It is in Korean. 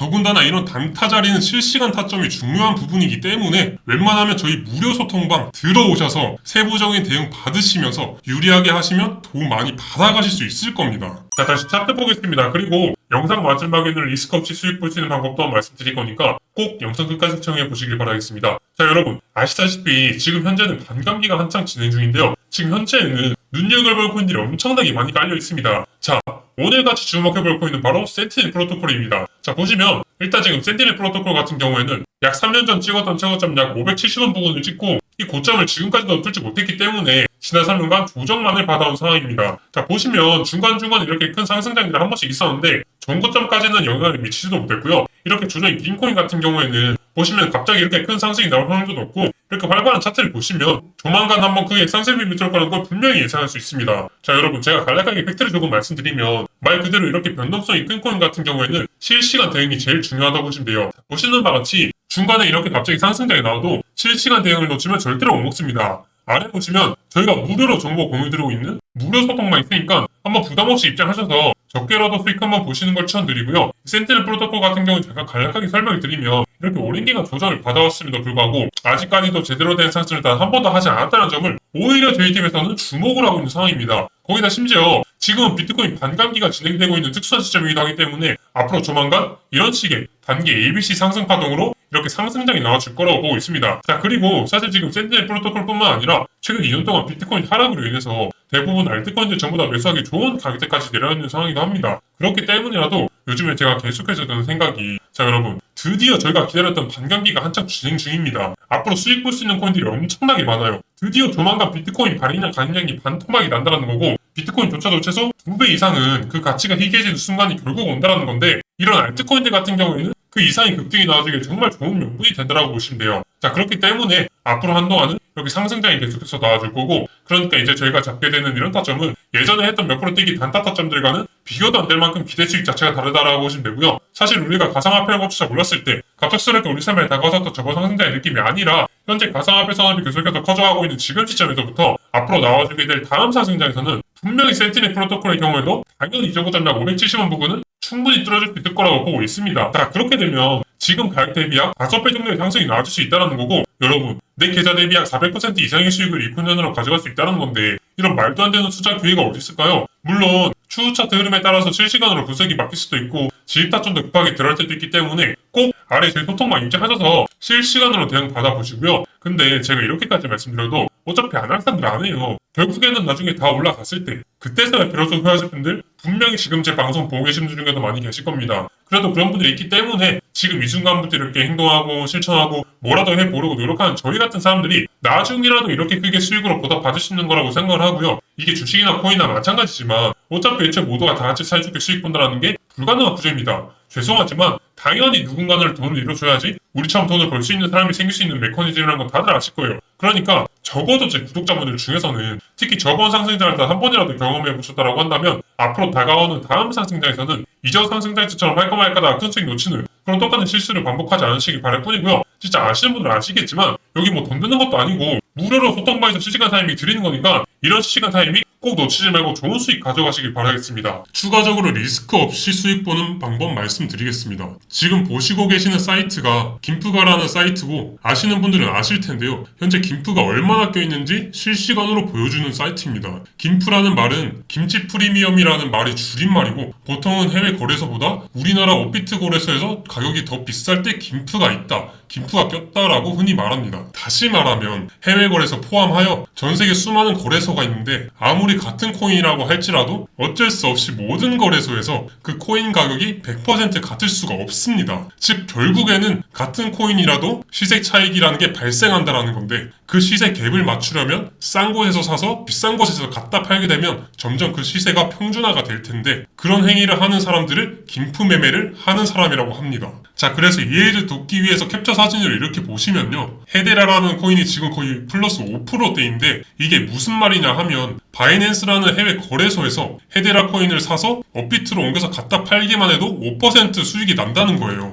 더군다나 이런 단타 자리는 실시간 타점이 중요한 부분이기 때문에 웬만하면 저희 무료 소통방 들어오셔서 세부적인 대응 받으시면서 유리하게 하시면 도움 많이 받아가실 수 있을 겁니다. 자 다시 차트 보겠습니다. 그리고 영상 마지막에는 리스크 없이 수익 볼 수 있는 방법도 말씀드릴 거니까 꼭 영상 끝까지 시청해 보시길 바라겠습니다. 자 여러분 아시다시피 지금 현재는 반감기가 한창 진행 중인데요. 지금 현재는 눈여겨볼 코인들이 엄청나게 많이 깔려 있습니다. 자 오늘 같이 주목해볼 코인은 바로 센티넬 프로토콜입니다. 자 보시면 일단 지금 센티넬 프로토콜 같은 경우에는 약 3년 전 찍었던 최고점 약 570원 부근을 찍고 이 고점을 지금까지도 뚫지 못했기 때문에 지난 3년간 조정만을 받아온 상황입니다. 자 보시면 중간중간 이렇게 큰 상승장들이 한 번씩 있었는데 전고점까지는 영향을 미치지도 못했고요. 이렇게 조정이 긴 코인 같은 경우에는 보시면 갑자기 이렇게 큰 상승이 나올 확률도 높고 이렇게 활발한 차트를 보시면 조만간 한번 크게 상승이 밑을 거라는 걸 분명히 예상할 수 있습니다. 자 여러분 제가 간략하게 팩트를 조금 말씀드리면 말 그대로 이렇게 변동성이 큰 코인 같은 경우에는 실시간 대응이 제일 중요하다고 보시면 돼요. 보시는 바와 같이 중간에 이렇게 갑자기 상승장이 나와도 실시간 대응을 놓치면 절대로 못 먹습니다. 아래 보시면 저희가 무료로 정보 공유드리고 있는 무료 소통만 있으니까 한번 부담 없이 입장하셔서 적게라도 수익 한번 보시는 걸 추천드리고요. 센티넬 프로토콜 같은 경우는 잠깐 간략하게 설명을 드리면 이렇게 오랜 기간 조정을 받아왔음에도 불구하고 아직까지도 제대로 된 상승을 단 한 번도 하지 않았다는 점을 오히려 저희 팀에서는 주목을 하고 있는 상황입니다. 거기다 심지어 지금은 비트코인 반감기가 진행되고 있는 특수한 시점이기도 하기 때문에 앞으로 조만간 이런 식의 단기 ABC 상승 파동으로 이렇게 상승장이 나와줄 거라고 보고 있습니다. 자 그리고 사실 지금 센티넬 프로토콜뿐만 아니라 최근 2년 동안 비트코인 하락으로 인해서 대부분 알트코인들 전부 다 매수하기 좋은 가격대까지 내려있는 상황이기도 합니다. 그렇기 때문이라도 요즘에 제가 계속해서 드는 생각이 자 여러분 드디어 저희가 기다렸던 반감기가 한창 진행 중입니다. 앞으로 수익 볼 수 있는 코인들이 엄청나게 많아요. 드디어 조만간 비트코인 발행량 가능량이 반토막이 난다는 거고 비트코인조차도 최소 2배 이상은 그 가치가 희귀해지는 순간이 결국 온다는 건데 이런 알트코인들 같은 경우에는 그 이상의 급등이 나와주기에 정말 좋은 명분이 된다라고 보시면 돼요. 자 그렇기 때문에 앞으로 한동안은 여기 상승장이 계속해서 나와줄 거고 그러니까 이제 저희가 잡게 되는 이런 타점은 예전에 했던 몇 프로 뛰기 단타 타점들과는 비교도 안 될 만큼 기대 수익 자체가 다르다라고 보시면 되고요. 사실 우리가 가상화폐라고 조차 몰랐을 때 갑작스럽게 우리 삶에 다가섰던 저거 상승장의 느낌이 아니라 현재 가상화폐 산업이 계속해서 커져가고 있는 지금 시점에서부터 앞으로 나와주게 될 다음 상승장에서는 분명히 센티넬 프로토콜의 경우에도 당연히 이전보다 약 570원 부근은 충분히 뚫어줄 수 있을 거라고 보고 있습니다. 자 그렇게 되면 지금 가격 대비 약 5배 정도의 상승이 나와줄 수 있다는 거고 여러분 내 계좌 대비 약 400% 이상의 수익을 이코년으로 가져갈 수 있다는 건데 이런 말도 안 되는 투자 기회가 어디 있을까요? 물론 추후 차트 흐름에 따라서 실시간으로 분석이 바뀔 수도 있고 지입 타점도 급하게 들어갈 때도 있기 때문에 꼭 아래 저희 소통방 입장하셔서 실시간으로 대응 받아보시고요. 근데 제가 이렇게까지 말씀드려도 어차피 안 할 사람들 안 해요. 결국에는 나중에 다 올라갔을 때 그때서야 비로소 후회하실 분들 분명히 지금 제 방송 보고 계신 분 중에도 많이 계실 겁니다. 그래도 그런 분들이 있기 때문에 지금 이 순간부터 이렇게 행동하고 실천하고 뭐라도 해보려고 노력하는 저희 같은 사람들이 나중이라도 이렇게 크게 수익으로 보답받을 수 있는 거라고 생각을 하고요. 이게 주식이나 코인이나 마찬가지지만 어차피 애초에 모두가 다 같이 사이좋게 수익 본다는 게 불가능한 구조입니다. 죄송하지만 당연히 누군가를 돈을 잃어줘야지 우리처럼 돈을 벌 수 있는 사람이 생길 수 있는 메커니즘이라는 건 다들 아실 거예요. 그러니까 적어도 제 구독자분들 중에서는 특히 저번 상승장을 단한 번이라도 경험해 보셨다라고 한다면 앞으로 다가오는 다음 상승장에서는 이전 상승장에서처럼 할까 말까다 큰 수익 놓치는 그런 똑같은 실수를 반복하지 않으시길 바랄 뿐이고요. 진짜 아시는 분들은 아시겠지만 여기 뭐 돈 드는 것도 아니고 무료로 소통방에서 실시간 타이밍 드리는 거니까 이런 실시간 타이밍 꼭 놓치지 말고 좋은 수익 가져가시길 바라겠습니다. 추가적으로 리스크 없이 수익 보는 방법 말씀드리겠습니다. 지금 보시고 계시는 사이트가 김프가라는 사이트고 아시는 분들은 아실 텐데요. 현재 김프가 얼마나 껴있는지 실시간으로 보여주는 사이트입니다. 김프라는 말은 김치 프리미엄이라는 말이 줄임말이고 보통은 해외 거래소보다 우리나라 업비트 거래소에서 가격이 더 비쌀 때 김프가 있다. 김프가 꼈다라고 흔히 말합니다. 다시 말하면 해외 거래소 포함하여 전 세계 수많은 거래소가 있는데 아무리 같은 코인이라고 할지라도 어쩔 수 없이 모든 거래소에서 그 코인 가격이 100% 같을 수가 없습니다. 즉 결국에는 같은 코인이라도 시세 차익이라는 게 발생한다라는 건데 그 시세 갭을 맞추려면 싼 곳에서 사서 비싼 곳에서 갖다 팔게 되면 점점 그 시세가 평준화가 될 텐데 그런 행위를 하는 사람들을 김프 매매를 하는 사람이라고 합니다. 자 그래서 이해를 돕기 위해서 캡처 사진을 이렇게 보시면요 헤데라라는 코인이 지금 거의 플러스 5%대인데 이게 무슨 말이냐 하면 바이 낸스라는 해외 거래소에서 헤데라 코인을 사서 업비트로 옮겨서 갖다 팔기만 해도 5% 수익이 난다는 거예요.